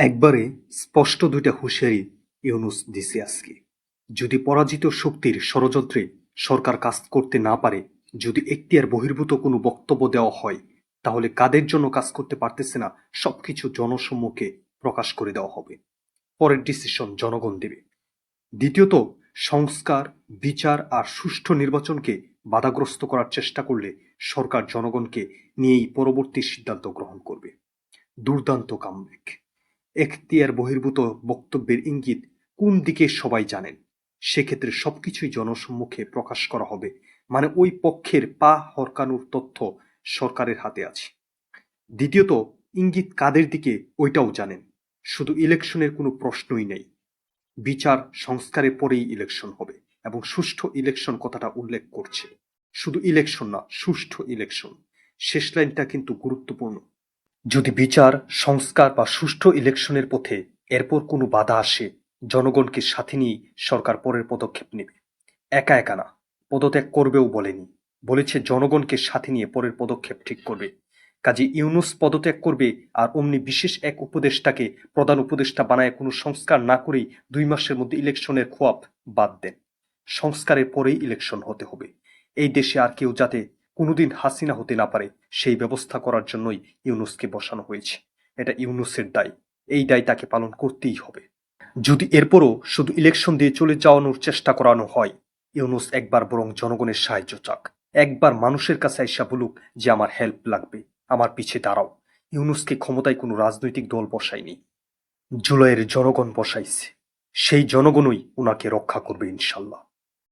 একবারে স্পষ্ট দুইটা হুঁশিয়ারি ইউনুস দিছে আজকে। যদি পরাজিত শক্তির ষড়যন্ত্রে সরকার কাজ করতে না পারে, যদি এখতিয়ার বহির্ভূত কোনো বক্তব্য দেওয়া হয়, তাহলে কাদের জন্য কাজ করতে পারতেছে না সবকিছু জনসম্মুখে প্রকাশ করে দেওয়া হবে। পরের ডিসিশন জনগণ দেবে। দ্বিতীয়ত, সংস্কার, বিচার আর সুষ্ঠু নির্বাচনকে বাধাগ্রস্ত করার চেষ্টা করলে সরকার জনগণকে নিয়েই পরবর্তী সিদ্ধান্ত গ্রহণ করবে। দুর্দান্ত কামব্যাক এখতিয়ার বহির্ভূত বক্তব্যের ইঙ্গিত কোন দিকে সবাই জানেন? সেক্ষেত্রে সবকিছুই জনসম্মুখে প্রকাশ করা হবে। মানে ওই পক্ষের পা হরকানোর তথ্য সরকারের হাতে আছে। দ্বিতীয়ত, ইঙ্গিত কাদের দিকে ওইটাও জানেন। শুধু ইলেকশনের কোনো প্রশ্নই নেই। বিচার সংস্কারের পরেই ইলেকশন হবে এবং সুষ্ঠু ইলেকশন কথাটা উল্লেখ করছে। শুধু ইলেকশন না, সুষ্ঠু ইলেকশন। শেষ লাইনটা কিন্তু গুরুত্বপূর্ণ। যদি বিচার, সংস্কার বা সুষ্ঠু ইলেকশনের পথে এরপর কোনো বাধা আসে, জনগণকে সাথে নিয়েই সরকার পরের পদক্ষেপ নেবে। একা একা না, পদত্যাগ করবেও বলেনি। বলেছে জনগণকে সাথে নিয়ে পরের পদক্ষেপ ঠিক করবে। কাজে ইউনুস পদত্যাগ করবে আর অমনি বিশেষ এক উপদেষ্টাকে প্রধান উপদেষ্টা বানায় কোনো সংস্কার না করেই দুই মাসের মধ্যে ইলেকশনের খোয়াব বাদ দেন। সংস্কারের পরেই ইলেকশন হতে হবে। এই দেশে আর কেউ যাতে কোনোদিন হাসিনা হতে না পারে, সেই ব্যবস্থা করার জন্যই ইউনুসকে বসানো হয়েছে। এটা ইউনুসের দায়, এই দায় তাকে পালন করতেই হবে। যদি এরপরও শুধু ইলেকশন দিয়ে চলে যাওয়ানোর চেষ্টা করানো হয়, ইউনুস একবার বরং জনগণের সাহায্য চাক। একবার মানুষের কাছে আইসা বলুক যে, আমার হেল্প লাগবে, আমার পিছে দাঁড়াও। ইউনুসকে ক্ষমতায় কোনো রাজনৈতিক দল বসায়নি। জুলাইয়ের জনগণ বসাইছে। সেই জনগণই ওনাকে রক্ষা করবে ইনশাল্লাহ।